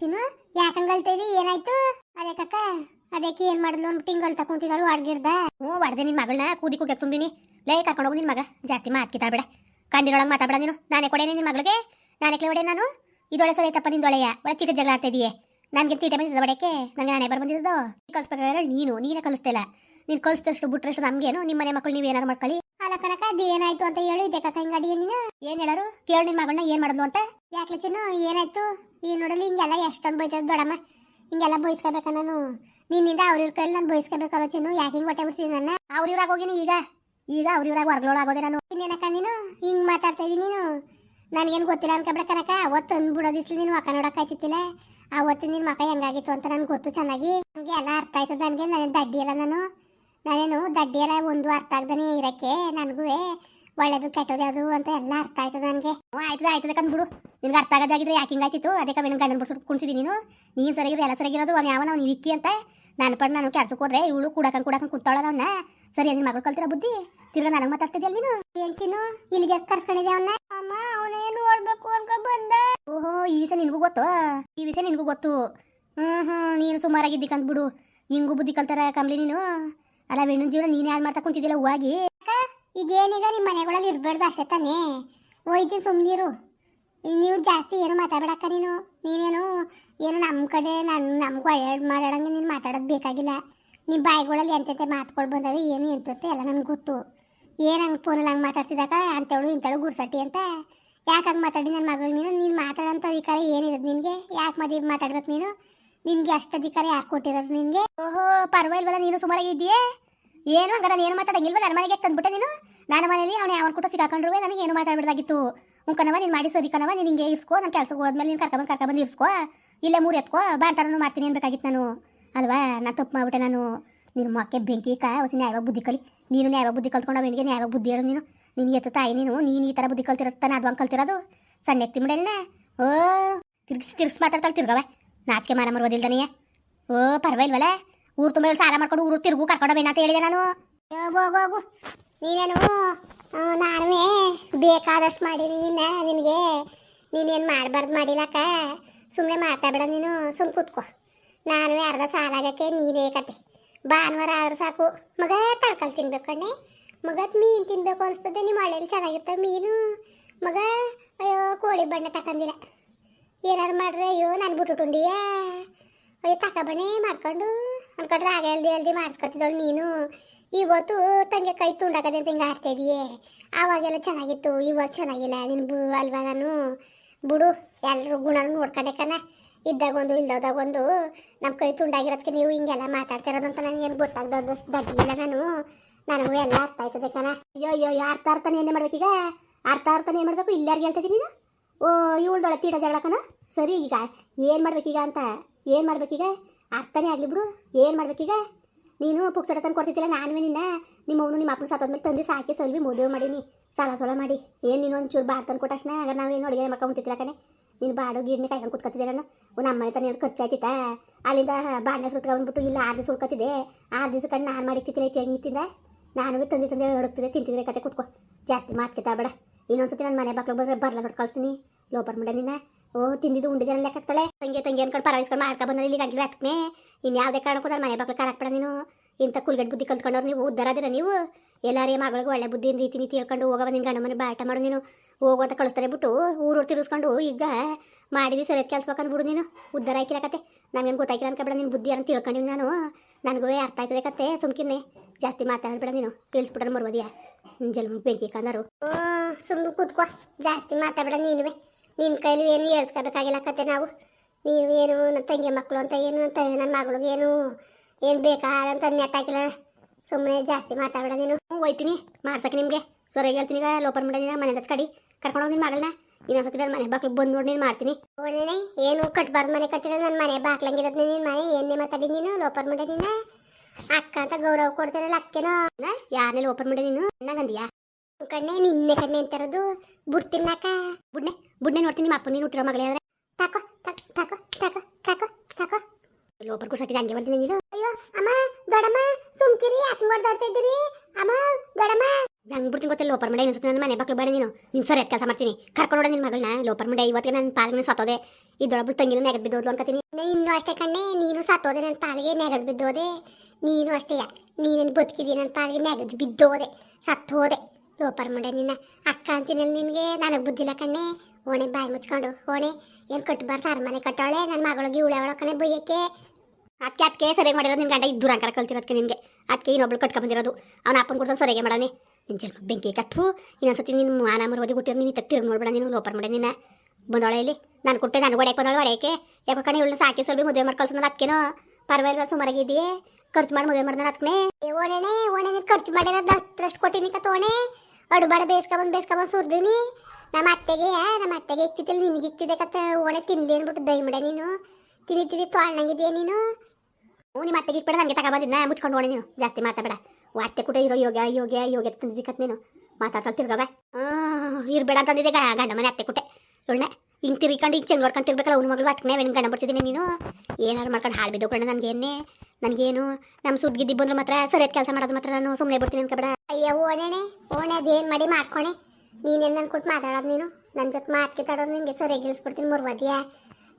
ಚಿನ್ನು ಯಾಕಂಗ್ ಅಳ್ತಾ ಏನಾಯ್ತು? ಅದೇ ಕಕ್ಕ ಅದಕ್ಕೆ ಏನ್ ಮಾಡಿದ್ಲು ಅಂದ್ಬಿಟ್ಟು ಹಿಂಗ್ ಅಳ್ತಾ ಕುಂತಿದ್ದಾಳು ಅಡ್ಗಿಡ್ದ? ಹ್ಞೂ ಹೊಡೆದೆ ನಿನ್ನ ಮಗಳನ್ನ ಕೂದಿ ಕೂಗ್ಯಾಕ ತುಂಬಿನಿ. ಲೇ ಕರ್ಕೊಂಡು ಹೋಗು ನಿನ್ನ ಮಗ. ಜಾಸ್ತಿ ಮಾತ್ಕಿತಾಳ್ಬೇಡ ಕಂಡಿರೊಳಗೆ ಮಾತಾಡ ನೀನು. ನಾನೇ ಕೊಡೇನೆ ನಿನ್ನ ಮಗಳಿಗೆ? ನಾನೇ ಹೊಡೆ ನಾನು? ಇದೊಳೆ ಸರಿ ನಿಂದೊಳೆಯ ಒಳ ತೀಟ ಜಗಳ ಆಡ್ತಾ ಇದೀಯೇ. ನನಗೆ ತೀಟ ಬಂದಿದ್ದ ಬಡಕ್ಕೆ ನನಗೆ ನಾನೇ ಬರ್ ಬಂದಿದ್ದು ಕಲಿಸ್ಬೇಕಾದ್ರೆ ನೀನು ನೀನೇ ಕಲಿಸ್ತಿಲ್ಲ ನೀನು ಕಲಿಸ್ತಷ್ಟು ಬಿಟ್ರಷ್ಟು ನಮ್ಗೇನು? ನಿಮ್ಮ ಮನೆ ಮಕ್ಕಳು ನೀವು ಏನಾರು ಮಾಡ್ಕೊಳ್ಳಿ. ಅಲ್ಲ ಕನಕ ಅದು ಏನಾಯ್ತು ಅಂತ ಹೇಳು. ಇದೇ ಕಕ್ಕ ನೀನು? ಏನು ಹೇಳರು? ಕೇಳಿ ನಿನ್ನ ಮಗಳನ್ನ ಏನು ಮಾಡಿದ್ಲು ಅಂತ. ಯಾಕೆ ಚಿನ್ನು ಏನಾಯ್ತು? ಈ ನೋಡಲಿ ಹಿಂಗೆಲ್ಲ ಎಷ್ಟೊಂದು ಬೈತದ ದೊಡಮ್ಮ. ಹಿಂಗೆಲ್ಲ ಬೈಸ್ಕೋಬೇಕ ನಾನು ನಿನ್ನಿಂದ ಅವ್ರ ಇವ್ರ ಕೈಲಿ ನಾನು ಬೈಸ್ಕೋಬೇಕಲ್ಲ ಆಲೋಚನೆ ಯಾಕೆ ಹಿಂಗೆ ಹೊಟ್ಟೆ ಬಿಡ್ತೀನಿ ನನ್ನ. ಅವ್ರ ಇವ್ರಾಗ ಹೋಗಿನಿ ಈಗ. ಈಗ ಅವ್ರ ಇವ್ರಾಗ ಹೊರಗಳೊಳಗೋದೆ ನಾನು. ಇನ್ನೇನಕ್ಕ ನೀನು? ಹಿಂಗೆ ಮಾತಾಡ್ತಾ ನೀನು? ನನಗೇನು ಗೊತ್ತಿಲ್ಲ ಅನ್ಕೊಬಿಡ ಕನಕ ಅವತ್ತು ಅಂದ್ಬಿಡೋದಿಸ್ಲಿ ನೀನು ಮಕ ನೋಡಕ್ಕಾಯ್ತಿತ್ತಿಲ್ಲ ಅವತ್ತು ನಿನ್ನ ಮಕ ಹೆಂಗಾಗಿತ್ತು ಅಂತ ನನಗೆ ಗೊತ್ತು ಚೆನ್ನಾಗಿ. ನನಗೆ ಎಲ್ಲ ಅರ್ಥ ಆಯ್ತದ ನನಗೆ. ನಾನು ದಡ್ಡಿ ಅಲ್ಲ ನಾನು. ನಾನೇನು ದಡ್ಡಿ ಅಲ್ಲ, ಒಂದು ಅರ್ಥ ಆಗ್ದಾನೆ ಇರಕ್ಕೆ. ನನಗೂ ಒಳ್ಳೇದು ಕೆಟ್ಟದ ಅದು ಅಂತ ಎಲ್ಲ ಅರ್ಥ ಆಯ್ತದ ನನಗೆ? ಆಯ್ತದ ಆಯ್ತದ ಕಂದ್ಬಿಡು ನಿನ್ಗೆ ಅರ್ಥ ಆಗೋದಾಗಿದ್ರೆ ಯಾಕೆ ಹಿಂಗಾಯ್ತಿತ್ತು ಅದಕ್ಕೆ ನಿಮ್ಗೆ ಗಂಡನ ಬಿಡ್ಸು ಕುಣಿಸಿದಿ ನೀನು. ನೀನು ಸರಿಗಿದ್ರೆ ಎಲ್ಲ ಸರಿಗಿರೋದು ಅವ್ನು ಯಾವನ ನಾವು ವಿಕ್ಕಿ ಅಂತ. ನಾನು ಪಡ್ ನಾನು ಕೆಲಸಕ್ಕೆ ಹೋದ್ರೆ ಇವಳು ಕೂಡಕಂಗೆ ಕೂಡಕಂಗೆ ಕೂತಾಳ ಅವನ್ನ ಸರಿ ನಿನ್ನ ಮಗಳು ಕಲ್ತಿರ ಬುದ್ಧಿ? ತಿರ್ಗಾ ನನಗೆ ಮಾತಾಡ್ತಿದ್ಯಲ್ಲ ನೀನು? ಏನ್ ಚಿನ್ನು? ಇಲ್ಲಿಗೆ ಕರ್ಸ್ಕೊಂಡಿದ್ದೆ ಅವನ್ನ ಅಮ್ಮ ಅವನೇನು ನೋಡ್ಬೇಕು ಅನ್ಕೊ ಬಂದ. ಓಹೋ ಈ ವಿಷಯ ನಿನಗೂ ಗೊತ್ತು? ಈ ವಿಷಯ ನಿನಗೂ ಗೊತ್ತು. ಹ್ಞೂ ಹ್ಞೂ ನೀನು ಸುಮಾರಾಗಿದ್ದಿ ಕಂದ್ಬಿಡು ಹಿಂಗೂ ಬುದ್ಧಿ ಕಲ್ತಾರ ಕಮ್ಲಿ ನೀನು. ಅಲ್ಲ ಹೆಣ್ಣು ಜೀವನ ನೀನು ಯಾರು ಮಾಡ್ತಾ ಕುಂತಿದ್ದಿಲ್ಲ ಹೂವಾಗಿ? ಈಗ ಏನೀಗ ನಿಮ್ಮ ಮನೆಗಳಲ್ಲಿ ಇರ್ಬಾರ್ದು ಅಷ್ಟೇ ತಾನೇ? ಹೋಯ್ತೀನಿ ಸುಮ್ಮನಿರು ನೀವು ಜಾಸ್ತಿ ಏನು ಮಾತಾಡ್ಬೇಡಕ್ಕ ನೀನು. ನೀನೇನು ಏನು ನಮ್ಮ ಕಡೆ ನಾನು ನಮಗೂ ಒಳ್ಳೆ ಮಾಡಾಡಂಗೆ ನೀನು ಮಾತಾಡೋದು ಬೇಕಾಗಿಲ್ಲ. ನಿಮ್ಮ ಬಾಯಿಗಳಲ್ಲಿ ಎಂತೈತೆ ಮಾತುಗಳು ಬಂದವೆ, ಏನು ಎಂತತ್ತೆ ಎಲ್ಲ ನನಗೆ ಗೊತ್ತು. ಏನು ಹಂಗೆ ಫೋನಲ್ಲಿ ಹಂಗೆ ಮಾತಾಡ್ತಿದ್ದಾಗ ಅಂತೇಳು ಇಂಥಳು ಗುರ್ಸಟ್ಟಿ ಅಂತ. ಯಾಕೆ ಹಂಗೆ ಮಾತಾಡಿ ನನ್ನ ಮಗಳು ನೀನು? ನೀನು ಮಾತಾಡೋಂಥ ಅಧಿಕಾರ ಏನಿರೋದು ನಿನಗೆ? ಯಾಕೆ ಮದುವೆ ಮಾತಾಡ್ಬೇಕು ನೀನು? ನಿನಗೆ ಅಷ್ಟು ಅಧಿಕಾರ ಯಾಕೆ ಕೊಟ್ಟಿರೋದು ನಿನಗೆ? ಓಹೋ, ಪರವಾಗಿಲ್ವಲ್ಲ, ನೀನು ಸುಮಾರಾಗಿದ್ದೀಯೇ ಏನು? ಹಂಗಾರೆ ನಾನು ಏನು ಮಾತಾಡಂಗಿಲ್ವ? ನನ್ನ ಮನೆಗೆ ತಂದ್ಬಿಟ್ಟೆ ನೀನು? ನನ್ನ ಮನೇಲಿ ಅವನೇ ಯಾವ ಕೊಟ್ಟು ಸಿಕ್ಕಾಕೊಂಡ್ರು ನನಗೆ ಏನು ಮಾತಾಡ್ಬಿಡ್ದಾಗಿತ್ತು? ಉಂಕನವ ನೀನು ಮಾಡಿ ಸರಿ ಕನವ ನೀನು ಹಿಂಗೆ ಇರ್ಸ್ಕೋ ನಾನು ಕೆಲ್ಸಕ್ಕೆ ಹೋದ್ಮೇಲೆ ನೀನು ಕರ್ಕೊಂಬಂದು ಕರ್ಕೊಂಬಂದು ಇರ್ಸ್ಕೋ ಇಲ್ಲೇ ಮೂರು ಎತ್ಕೋ ಬಾಂತಾರನು ಮಾಡ್ತೀನಿ ಅನ್ಬೇಕಾಗಿತ್ತು ನಾನು. ಅಲ್ವಾ? ನಾನು ತಪ್ಪು ಮಾಡ್ಬಿಟ್ಟೆ ನಾನು. ನಿನ್ನ ಮಕ್ಕೆ ಬೆಂಕಿ, ಕಾ, ಹೊಸ ನ್ಯಾಯವಾಗ ಬುದ್ಧಿ ಕಲಿ. ನೀನು ನ್ಯಾಯವಾಗ ಬುದ್ಧಿ ಕಲ್ತ್ಕೊಂಡು ಅವನಿಗೆ ನ್ಯಾಯವಾಗ ಬುದ್ಧಿ ಹೇಳು ನೀನು. ನೀನು ಎತ್ತು ತಾಯಿ ನೀನು ನೀನು ಈ ಥರ ಬುದ್ಧಿ ಕಲ್ತಿರತ್ತಾನೆ ಅದು ಹಂಗೆ ಕಲ್ತಿರೋದು? ಸಣ್ಣ ಎತ್ತಿ ಮುಡೇನ ಓ, ತಿರ್ಗಿಸ್ ತಿರ್ಗಿಸ್ ಮಾತಾಡ್ತಾಳೆ ತಿರ್ಗವೆ ನಾಚಿಕೆ ಮಾರ ಮರ್ಬೋದಿಲ್ದನೆಯೇ ಓ ಪರವಾಗಿಲ್ವಲ್ಲ ಊರು ತುಂಬ ಸಾಲ ಮಾಡ್ಕೊಂಡು ಊರು ತಿರುಗು ಕರ್ಕೊಂಡು ಅಂತ ಹೇಳಿದೆ ನಾನು. ಹೋಗು ನೀನೇನು ನಾನು ಬೇಕಾದಷ್ಟು ಮಾಡೀನಿ ನಿನ್ನ, ನಿನಗೆ. ನೀನೇನು ಮಾಡಬಾರ್ದು ಮಾಡಿಲ್ಲಕ್ಕ. ಸುಮ್ಮನೆ ಮಾತಾಡಬೇಡ ನೀನು ಸುಮ್ಮನೆ ಕೂತ್ಕೋ. ನಾನು ಅರ್ಧ ಸಾಲ ಆಗಕ್ಕೆ ನೀನೇ ಕತೆ. ಭಾನುವಾರ ಆದ್ರೆ ಸಾಕು. ಮಗ ತಡ್ಕಲ್ ತಿನ್ಬೇಕು ಕಣ್ಣೆ. ಮಗ ಮೀನು ತಿನ್ಬೇಕು ಅನಿಸ್ತದೆ, ನಿಮ್ಮ ಹಳ್ಳಿಯಲ್ಲಿ ಚೆನ್ನಾಗಿರ್ತವೆ ಮೀನು. ಮಗ, ಅಯ್ಯೋ, ಕೋಳಿ ಬಣ್ಣ ತಕಂದಿಲ್ಲ. ಏನಾರು ಮಾಡ್ರೆ, ಅಯ್ಯೋ, ನಾನು ಬಿಟ್ಟುಂಡಿಯಾ ಅಯ್ಯೋ ತಕೊಬಣ್ಣೆ ಮಾಡ್ಕೊಂಡು ಅನ್ಕೊಂಡ್ರೆ ಆಗ ಹೆಲ್ದಿ ಹೆಲ್ದಿ ಮಾಡಿಸ್ಕೊತಿದ್ದಳು ನೀನು. ಇವತ್ತು ತಂಗೆ ಕೈ ತುಂಡಾಕದೆ ಅಂತ ಹಿಂಗೆ ಆಡ್ತಾ ಇದೆಯೇ. ಆವಾಗೆಲ್ಲ ಚೆನ್ನಾಗಿತ್ತು ಇವಾಗ ಚೆನ್ನಾಗಿಲ್ಲ ನಿನ್ ಬು ಅಲ್ವಾ ನಾನು? ಬಿಡು ಎಲ್ಲರೂ ಗುಣ ಕಣ. ಇದ್ದಾಗೊಂದು ಇಲ್ದೋದಾಗೊಂದು ನಮ್ಮ ಕೈ ತುಂಡಾಗಿರೋದಕ್ಕೆ ನೀವು ಹಿಂಗೆಲ್ಲ ಮಾತಾಡ್ತಿರೋದು ಅಂತ ನನಗೇನು ಗೊತ್ತಾಗ್ದೊಂದು ದಡ್ಡಿ ಇಲ್ಲ ನಾನು. ನನಗೂ ಎಲ್ಲ ಅರ್ಥ ಆಯ್ತದೆ ಕಣ. ಅಯ್ಯೋ ಅಯ್ಯೋ ಅರ್ಥ ಅರ್ಥನೇ ಏನೇ ಮಾಡ್ಬೇಕೀಗ ಅರ್ಥ ಅರ್ಥನೇ ಏನು ಮಾಡಬೇಕು? ಇಲ್ಲಾರ್ಗೆ ಹೇಳ್ತಿದ್ದೀನಿ ನೀನು? ಓ ಇವಳ್ದೊಳ ತೀಟ ಜಗಳಕನ ಸರಿ ಈಗ, ಏನು ಮಾಡ್ಬೇಕೀಗ ಅಂತ? ಏನು ಮಾಡ್ಬೇಕೀಗ? ಅರ್ಥನೇ ಆಗಲಿ ಬಿಡು. ಏನು ಮಾಡ್ಬೇಕೀಗ ನೀನು ಪುಕ್ಸಟ ತಂದು ಕೊಡ್ತಿದ್ದಿಲ್ಲ ನಾನು ನಿನ್ನ. ನಿಮ್ಮ ಅವನು ನಿಮ್ಮ ಅಪ್ಪನ ಸತ್ತೋದ್ಮೇಲೆ ತಂದು ಸಾಕಿ ಸಲ್ವಿ ಮದುವೆ ಮಾಡೀನಿ. ಸಾಲ ಸೋಲ ಮಾಡಿ. ಏನು ನೀನು ಒಂಚೂರು ಬಾಡ್ ತಂದು ಕೊಟ್ಟ ತಕ್ಷಣ ಆಗ ನಾವೇನು ಅಡುಗೆ ಮಾಡ್ಕೊಂತಿದ್ದಿಲ್ಲ ಕಣೆ? ನೀನು ಬಾಡು ಗಿಡ್ನಿ ಕಾಯ್ಕೊಂಡು ಕೂತ್ಕೊತಿದ್ದೆ ನಾನು. ಒಂದು ನಮ್ಮ ತಾನೇ ಖರ್ಚು ಆಯ್ತಿತ್ತ? ಅಲ್ಲಿಂದ ಬಾಡ್ನೆ ಸುತ್ತ ಬಂದ್ಬಿಟ್ಟು ಇಲ್ಲ, ಆರು ದಿವಸ ಉಳ್ಕೊತಿದ್ದೆ. ಆರು ದಿವಸ ಕಣ್ಣು ನಾನು ಮಾಡಿಕ್ತಿದ್ದಿಲ್ಲ ಐತಿ ಹೆಂಗಿತ್ತಿಂದ ನಾನು ತಂದೆ ತಂದೆ ಹೊಡುತ್ತಿದ್ದೆ ತಿಂತಿದ್ರೆ ಕತೆ ಕೂತ್ಕೊ. ಜಾಸ್ತಿ ಮಾತಾಡ್ತಾ ಬೇಡ ಇನ್ನೊಂದ್ಸತಿ ನನ್ನ ಮನೆ ಬಾಕ್ಲು ಬಂದರೆ ಬರ್ಲ ಕಳಿಸ್ತೀನಿ. ಲೋಪರ್ ಮುಂಡೆ ನಿನ್ನ. ಓ, ತಿಂದಿದ್ದು ಉಂಡಿದೆ ಲೆಕ್ಕ ಹಾಕ್ತಾಳೆ. ತಂಗಿ ತಂಗಿ ಅನ್ಕೊಂಡು ಪರವಾಗಿಸ್ಕೊಂಡು ಮಾಡ್ಕೊ ಬಂದ್ರೆ ಇಲ್ಲಿ ಗಂಟ್ಲು ಹಾಕ್ನೆ ಇನ್ನು ಯಾವುದೇ ಕಾರಣಕ್ಕೂ ನನ್ನ ಮನೆ ಬಾಕ್ಲು ಕಾರಾಕ್ಬೇಡ ನೀನು. ಇಂಥ ಕುಲ್ಗಡ್ ಬುದ್ಧಿ ಕಲ್ತ್ಕೊಂಡವ್ರು ನೀವು. ಉದ್ದಾರದಿರ ನೀವು. ಎಲ್ಲಾರೇ ಮಗಳಿಗೆ ಒಳ್ಳೆ ಬುದ್ಧಿ, ರೀತಿ ನೀತಿ ಹೇಳ್ಕೊಂಡು ಹೋಗವ ನಿನ್ನ ಗಂಡ ಮನೆ ಬಾಟ ಮಾಡು ನೀನು. ಹೋಗೋದ ಕಳಿಸ್ತಾರೆ ಬಿಟ್ಟು ಊರು ತಿರ್ಸ್ಕೊಂಡು ಈಗ ಮಾಡಿದಿ ಸರಿಯಾದ ಕೆಲಸ ಬೇಕಂದ್ಬಿಡು ನೀನು. ಉದ್ದಾರ ಹಾಕಿಲ್ಲ ಕತೆ. ನನಗೇನು ಗೊತ್ತಾಯ್ಕಿಲ್ಲ ಅನ್ಕೊಬೇಡ ನೀನು. ಬುದ್ಧಿ ಅಂತ ತಿಳ್ಕೊಂಡಿನಿ ನಾನು. ನನಗೂ ಅರ್ಥ ಆಯ್ತದೆ ಕತೆ. ಸುಮ್ಕಿನ್ನೆ ಜಾಸ್ತಿ ಮಾತಾಡ್ಬೇಡ ನೀನು. ಕೇಳಿಸ್ಬಿಟ್ರೆ ಮರ್ಬೋದಿಯಾ ಜಲ್ಮ ಬೆಂಕಿ ಕಂದರು. ಸುಮ್ಮನೆ ಕೂತ್ಕೋ. ಜಾಸ್ತಿ ಮಾತಾಡಬೇಡ ನೀನುವೆ. ನಿನ್ನ ಕೈಲಿ ಏನು ಹೇಳ್ಸ್ಕೋಬೇಕಾಗಿಲ್ಲ ಕತೆ ನಾವು. ನೀವು ಏನು ನನ್ನ ತಂಗಿ ಮಕ್ಕಳು ಅಂತ ಏನು ಅಂತ ನನ್ನ ಮಗಳಿಗೆ ಏನು ಏನು ಬೇಕಾದಂತ ನೆತ್ತಾಕಿಲ್ಲ. ಸುಮ್ಮನೆ ಜಾಸ್ತಿ ಮಾತಾಡಬೇಡ ನೀನು. ಹೋಯ್ತೀನಿ. ಮಾಡ್ಸಕ್ಕೆ ನಿಮಗೆ. ಸೊರೆ ಹೇಳ್ತೀನಿ ಈಗ ಲೋಪರ್ ಮಾಡಿದ ಮನೆ ಕಡಿ. ಕರ್ಕೊಂಡು ಹೋಗಿ ನಿನ್ನ ಮಗಳನ್ನ. ಇನ್ನೊಂದ್ಸತಿ ನನ್ನ ಮನೆ ಬಾಕ್ಲಿಗೆ ಬಂದು ನೋಡಿ ನೀನು ಮಾಡ್ತೀನಿ. ಒಳ್ಳೆ ಏನು ಕಟ್ಬಾರ್ದು ಮನೆ ಕಟ್ಟಿಲ್ಲ ನನ್ನ ಮನೆ ಬಾಕ್ಲಂಗಿರೋದು ನೀನು ಮನೆ? ಏನೇ ಮಾತಾಡಿ ನೀನು? ಲೋಪರ್ ಮಾಡಿ ನೀನು? ಅಕ್ಕ ಅಂತ ಗೌರವ ಕೊಡ್ತಾರಲ್ಲ ಅಕ್ಕೇನೋ? ಯಾರನ್ನೆಲ್ಲ ಲೋಪರ್ ಮಾಡಿ ನೀನು? ನಂಗಂದಿಯಾ ಕಣ್ಣೆ ನಿನ್ನೆ ಕಣ್ಣೆ ಅಂತಾರದು. ಬುಡ್ತಿನ್ನಕ್ಕ ಬುಡ್ನೆ? ಬುಡ್ನೆ ನೋಡ್ತೀನಿ ನಿಮ್ಮ ಅಪ್ಪ ನೀನು ಹುಟ್ಟಿರೋ ಮಗಳೇ ಆದರೆ. ತಾಕೋ ತಾಕೋ ತಾಕೋ ತಾಕೋ ತಾಕೋ ಲೋಪರ್ ಕುಡ್ಸಕ್ಕೆ ಹಂಗೆ ಬರ್ತೀನಿ ನೀನು. ಅಯ್ಯೋ ಅಮ್ಮ ದೊಡಮ್ಮ ಸುಮ್ಕಿರಿ ಯಾಕೆ ಮಾಡ್ದಾಡ್ತಾ ಇದ್ದೀರಿ? ಅಮ್ಮ ದೊಡಮ್ಮ ನಂಗೆ ಬಿಡ್ತೀನಿ ಗೊತ್ತಿಲ್ಲ ಲೋಪರ್ ಮಂಡೆ ಇನ್ನೊಂದ್ಸತಿ ನನ್ನ ಮನೆ ಬಾಕ್ಲು ಬೇಡ ನೀನು. ನಿನ್ ಸರಿ ಕೆಲಸ ಮಾಡ್ತೀನಿ. ಕರ್ಕೊಂಡು ನಿನ್ನ ಮಗಳನ್ನ ಲೋಪರ್ ಮಂಡೆ ಇವತ್ತಿಗೆ ನನ್ನ ಪಾಲಿಗೆ ಸತ್ತೋದೆ. ಇದ್ದೊಳಬಿಟ್ಟು ತಂಗಿನೂ ನೆಗದ್ ಬಿದ್ದೋದ್ಲು ಅನ್ಕತೀನಿ. ಇನ್ನೂ ಅಷ್ಟೇ ಕಣ್ಣೆ ನೀನು ಸತ್ತೋದೆ ನನ್ನ ಪಾಲಿಗೆ ನೆಗದ್ ಬಿದ್ದೋದೆ. ನೀನು ಅಷ್ಟೇ ನೀನೇನು ಬದುಕಿದಿ ನನ್ನ ಪಾಲಿಗೆ ನೆಗದ್ ಬಿದ್ದೋದೆ ಸತ್ತೋದೆ. ಲೋಪರ್ ಮಂಡೆ ನಿನ್ನ ಅಕ್ಕ ಅಂತೀನಲ್ಲ ನಿನಗೆ ನನಗೆ ಬುದ್ಧಿಲ್ಲ ಕಣ್ಣೆ. ಓಣೆ ಬಾಯಿ ಮುಚ್ಕೊಂಡು, ಓಣೆ, ಏನು ಕಟ್ಟಬಾರ್ದು ಅರಮನೆ ಕಟ್ಟೋಳೆ? ನನ್ನ ಮಗಳಿಗೆ ಇವಳೆ ಅವಳ ಕಣೆ ಬೈಯಕ್ಕೆ. ಅದಕ್ಕೆ ಅದಕ್ಕೆ ಸರಿಯಾಗಿ ಮಾಡಿರೋದು ನಿನ್ನ ಗಂಡ ಇದ್ದೂರ ಅಂಕರ ಕಲ್ತಿರೋದಕ್ಕೆ ನಿನಗೆ. ಅದಕ್ಕೆ ಇನ್ನೊಬ್ಳು ಕಟ್ಕೊಂಡ್ ಬಂದಿರೋದು ಅವನ ಅಪ್ಪನ ಕೊಡ್ತಾನೆ ಸರಿಯಾಗಿ ಮಾಡಾನೆ. ನಿನ್ನ ಜನ್ಮ ಬೆಂಕಿ ಕತ್ತು ಇನ್ನೊಂದ್ಸತಿ ನಿನ್ನ ಮಾನ ಮರವದಿ ಕೊಟ್ಟಿರೋ ನೀನು ತಿರ್ಗಿ ನೋಡ್ಬೇಡ ನೀನು, ಲೋಪರ್ ಮಾಡೆ ನಿನ್ನ ಬಂದೋಳೆ ಇಲ್ಲಿ. ನಾನು ಕೊಟ್ಟೆ ನಾನು ಒಡೆಯಕ್ಕೆ ಬಂದೋಳು ಒಡೆಯಕ್ಕೆ ಯಾಕೋ ಕಣೆ ಇವಳು ಸಾಕಿ ಸ್ವಲ್ಪ ಮದುವೆ ಮಾಡಿ ಕಳ್ಸೋಣ ಅದಕ್ಕೇನೋ ಪರವಾಗಿಲ್ಲ ಸುಮಾರಾಗಿದೆಯೇ ಖರ್ಚು ಮಾಡಿ ಮದುವೆ ಮಾಡ್ದೆ ಅದಕ್ಕೆ ಓಣೆ ಓಣೆನೆ ಖರ್ಚು ಮಾಡಿರೋದು ಅಷ್ಟು ಕೊಟ್ಟಿನಿ ಕತ್ತೋಣೆ. ಅಡುಬಾಡ ಬೇಯಿಸ್ಕೊಬಂದು ಬೇಯಿಸ್ಕೊಬಂದು ಸುರ್ದಿನಿ. ನಮ್ಮ ಅತ್ತೆಗೆ ನಮ್ಮ ಅತ್ತೆಗೆ ಇಕ್ತಿದ್ದಿಲ್ಲ, ನಿನಗೆ ಇಕ್ತಿದೆ ಕತ್ತ, ಓಣೆ ತಿನ್ಲಿ ಅಂದ್ಬಿಟ್ಟು ದೈ ಮಾಡೆ ನೀನು. ತಿಂದಿ ತಿಂದಿ ತೊಳ್ನಂಗಿದೆಯಾ ನೀನು? ಹ್ಞೂ, ನಿಮ್ಮ ಅತ್ತೆಗೆ ಇಕ್ಬೇಡ, ನನಗೆ ತಗೊಬಂದಿದ್ನ ಮುಚ್ಕೊಂಡು ಓಣೆ ನೀನು. ಜಾಸ್ತಿ ಮಾತಾಡಬೇಡ. ವಾರ್ತೆ ಕೂಡ ಇರೋ ಯೋಗ ಯೋಗ ಯೋಗ ತಂದಿದ್ದಕ್ಕತ್ ನೀನು. ಮಾತಾಡ್ತಾ ತಿರ್ಗವ ಇರ್ಬೇಡ ಅಂತಂದಿದ್ದೆ ಗಂಡ ಮನೆ ಅತ್ತೆ ಕುಟ್ಟೆ ಇವಳನ್ನ ಹಿಂಗೆ ತಿರ್ಕೊಂಡು ಹಿಂಗೆ ಚೆಂಗ್ ನೋಡ್ಕೊಂಡು ತಿರ್ಬೇಕಲ್ಲ ಅವ್ನ ಮಗಳು ಅದಕ್ಕೆ ಬೆಣ್ಣ ಗಂಡ ಬಿಡ್ಸಿದ್ದೀನಿ ನೀನು. ಏನಾರು ಮಾಡ್ಕೊಂಡು ಹಾಳು ಬಿದ್ದು ಬಿದ್ದೋಕೊಂಡು ನನಗೇನೇ ನನಗೇನು ನಮ್ಮ ಸುದ್ಗಿದ್ದಿ ಬಂದ್ರೆ ಮಾತ್ರ, ಸರಿಯಾದ ಕೆಲಸ ಮಾಡೋದು ಮಾತ್ರ ನಾನು ಸುಮ್ಮನೆ ಬಿಡ್ತೀನಿ ಅನ್ಕೋಬೇಡ. ಅಯ್ಯ, ಓಣೆನೆ ಓಣೆ ಅದೇನು ಮಾಡಿ ಮಾಡ್ಕೊಣೆ. ನೀನೇನು ನನ್ನ ಕೊಟ್ಟು ಮಾತಾಡೋದು ನೀನು? ನನ್ನ ಜೊತೆ ತಡೋದು ನಿನಗೆ ಸರಿ ಗಿಳಿಸ್ಬಿಡ್ತೀನಿ ಮುರ್ವದಿಯಾ.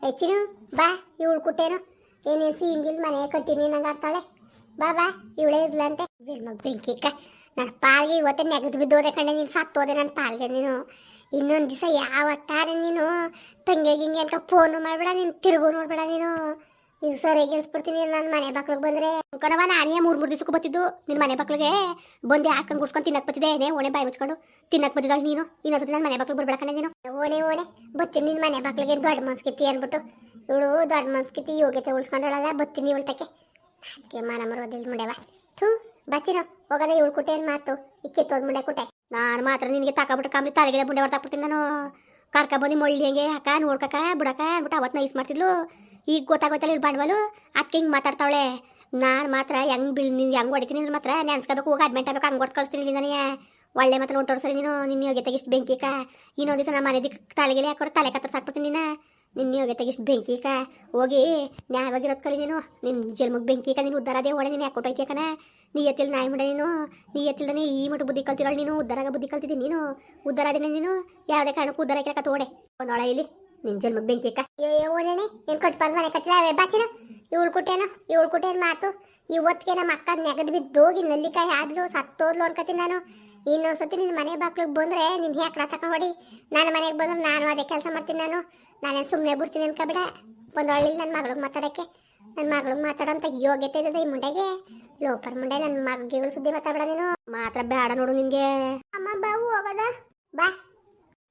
ಹೆಚ್ಚಿನ ಬಾ, ಇವಳು ಕುಟ್ಟೇನು. ಏನೇನು ಹಿಂಗಿಲ್ ಮನೆ ಕಟ್ಟಿನಿ ನಂಗೆ ಆಗ್ತಾಳೆ ಬಾ ಬಾ, ಇವಳೇ ಇರ್ಲಂತೆ ಜನ್ಮಗ್ ಬೆಂಕಿಕ್ಕ ನನ್ನ ಪಾಲ್ಗೆ ಇವತ್ತೇ ನೆಗೆದು ಬಿದ್ದೋದೆ ಕಂಡೆ ನೀನು ಸತ್ತೋದೆ ನನ್ನ ಪಾಲ್ಗೆ ನೀನು. ಇನ್ನೊಂದು ದಿವಸ ಯಾವತ್ತಾರೆ ನೀನು ತಂಗಿಗೆ ಹಿಂಗೆ ಅನ್ಕ ಫೋನು ಮಾಡಬೇಡ, ನೀನು ತಿರುಗು ನೋಡ್ಬೇಡ ನೀನು. ಈಗ ಹೇಗೆ ಹೇಳ್ಸ್ಬಿಡ್ತೀನಿ ನನ್ನ ಮನೆ ಬಾಕ್ಲಿಗೆ ಬಂದ್ರೆ ಕಣವ ನಾನೇ ಮೂರು ಮೂರು ದಿವಸಕ್ಕೂ ಬತ್ತಿದ್ದು ನಿನ್ ಮನೆ ಬಾಕ್ಲಿಗೆ ಬಂದೆ ಹಾಸ್ಕೊಂಡು ಗುಡ್ಸ್ಕೊಂಡು ತಿನ್ನಕ್ ಬತ್ತಿದೆ ಏನೇ ಓಣೆ ಬಾಯಿ ಮುಚ್ಕೊಂಡು ತಿನ್ನಕ್ ಬತ್ತಿದ್ದಾಳೆ ನೀನು. ಇನ್ನೊಂದ್ಸತಿ ನನ್ನ ಮನೆ ಬಾಕ್ಲಿಗೆ ಬರ್ಬೇಡ ನೀನು. ಓಣೆ ಓಣೆ ಬತ್ತೀನಿ ನಿನ್ ಮನೆ ಬಾಕ್ಲಿಗೆ ದೊಡ್ಡ ಮನ್ಸ್ಕಿತಿ ಅಂದ್ಬಿಟ್ಟು. ಇವಳು ದೊಡ್ಡ ಮನ್ಸ್ಕಿತಿ ಯೋಗ್ಯತೆ ಉಳ್ಸ್ಕೊಂಡಳಲ್ಲ ಬತ್ತೀನಿ ಇವಳ್ತಕ್ಕೆ ಅದಕ್ಕೆ ಮನ ಮರೋದಿಲ್ಲ ಮುಂಡೆವ. ಥೂ, ಬಚ್ಚಿರೋ. ಹೋಗದೆ ಇವಳು ಕುಟೆ ಏನ್ ಮಾತು? ಇಕ್ಕಿತ್ತೋದ್ ಮುಂಡೆ ಕುಟೆ. ನಾನು ಮಾತ್ರ ನಿನಗೆ ತಾಕಬಿಟ್ಟು ಕಾಮಿ ತಲೆಗೆ ಬುಂಡೆ ಹೊಡ್ತಾಕ್ಬಿಡ್ತೀನಿ ನಾನು. ಕರ್ಕ ಬಂದು ಮೊಳ್ಳಿ ಹೆಂಗೆ ಹಾಕ ನೋಡ್ಕಕ್ಕ, ಬಿಡಕ್ಕ ಅಂದ್ಬಿಟ್ಟು ಅವತ್ತು ನೈಸ್ ಮಾಡ್ತಿದ್ಲು. ಈಗ ಗೊತ್ತಾಗೋಯ್ತಲ್ಲ ಇವ್ರು ಬಂಡವಾಳು ಅದಕ್ಕೆ ಹಿಂಗೆ ಮಾತಾಡ್ತಾವಳೆ. ನಾನು ಮಾತ್ರ ಹೆಂಗ್ ಬಿಲ್ ನೀವು ಹೆಂಗೆ ಹೊಡಿತೀನಿ ಅಂದ್ರೆ ಮಾತ್ರ ನೆನ್ಸ್ಕೋಬೇಕು, ಹೋಗಿ ಅಡ್ಮಿಟ್ ಆಗಬೇಕು, ಹಂಗೆ ಹೊಡ್ ಕಳಿಸ್ತೀನಿ ನನಗೆ. ಒಳ್ಳೆ ಮಾತ್ರ ಹೊಂಟೋರು ಸರಿ ನೀನು ನಿನ್ನ ಯೋಗ್ಯತೆಗೆ ಇಷ್ಟು ಬೆಂಕಿಕ ಇನ್ನೊಂದು ದಿವಸ ನಮ್ಮ ಮನೆ ದಿಕ್ಕ ತಲೆಗೆ ಹಾಕೋರು, ತಲೆ ಕತ್ತರ ಸಾಕ್ಬಿಡ್ತೀನಿ ನೀನು. ನಿನ್ನ ಯೋಗ್ಯತೆಗೆ ಇಷ್ಟು ಬೆಂಕಿಕ ಹೋಗಿ ನ್ಯಾಯವಾಗಿರೋದು ಕಲಿ ನೀನು. ನಿನ್ನ ಜನ್ಮಕ್ಕೆ ಬೆಂಕಿಕ ನೀನು ಉದ್ದಾರ ಅದೇ ಹೊಡೆ ನೀನು, ಯಾಕೆ ಕೊಟ್ಟೈತಿಯಕನ ನೀ ಎತ್ತಿಲ್ ನಾಯಿ ಮಡ ನೀನು. ನೀ ಎತ್ತಿಲ್ದಾನೆ ಈ ಮಟ್ಟ ಬುದ್ಧಿ ಕಲ್ತಿರೋಳು ನೀನು. ಉದ್ದಾರಾಗ ಬುದ್ಧಿ ಕಲ್ತಿದ್ದೀನಿ ನೀನು. ಉದ್ದಾರ ಅದೇನೆ ನೀನು. ಯಾವುದೇ ಕಾರಣಕ್ಕೂ ಉದ್ದಾರ ಕೇಳಕ ತೋಡೆ ಒಂದೊಳ ಇಲ್ಲಿ. ನಿನ್ನ ಜನ್ಮಕ್ಕೆ ಬೆಂಕಿ ಓಡಣೆ, ಏನು ಏನ್ ಕಟ್ಬಾರ್ದು ಮನೆ ಕಟ್ಟಿಲ್ಲ ಬಾಚಿನ ಇವಳು ಕುಟೇನು, ಇವಳು ಕುಟೇನ್ ಮಾತು. ಇವತ್ತಿಗೆ ನಮ್ಮ ಅಕ್ಕ ನೆಗದು ಬಿದ್ದೋಗಿ ನಲ್ಲಿಕಾಯಿ ಆದ್ಲು ಸತ್ತೋದ್ಲು ಅನ್ಕತೀನಿ ನಾನು. ಇನ್ನೊಂದ್ಸತಿ ನಿನ್ನ ಮನೆ ಬಾಕ್ಲಿಗೆ ಬಂದ್ರೆ ನಿನ್ನ ಯಾಕಡ ತಕ ಹೊಡಿ. ನನ್ನ ಮನೆಗೆ ಬಂದ್ರೆ ನಾನು ಅದೇ ಕೆಲಸ ಮಾಡ್ತೀನಿ ನಾನು. ನಾನೇನು ಸುಮ್ಮನೆ ಬಿಡ್ತೀನಿ ಅನ್ಕೋಬೇಡ. ಬಂದೊಳ್ಳಿ ನನ್ನ ಮಗಳಿಗೆ ಮಾತಾಡೋಕ್ಕೆ. ನನ್ನ ಮಗಳಿಗೆ ಮಾತಾಡೋಂತ ಯೋಗ್ಯತೆ ಇದೆ ಈ ಮುಂಡೆಗೆ. ಲೋಪರ್ ಮುಂಡೆ ನನ್ನ ಮಗಳಿಗೆ ಸುದ್ದಿ ಮಾತಾಡಬೇಡ ನೀನು. ಮಾತ್ರ ಬೇಡ ನೋಡು ನಿನಗೆ. ಅಮ್ಮ ಬಾವು ಹೋಗೋದ. ಬಾ.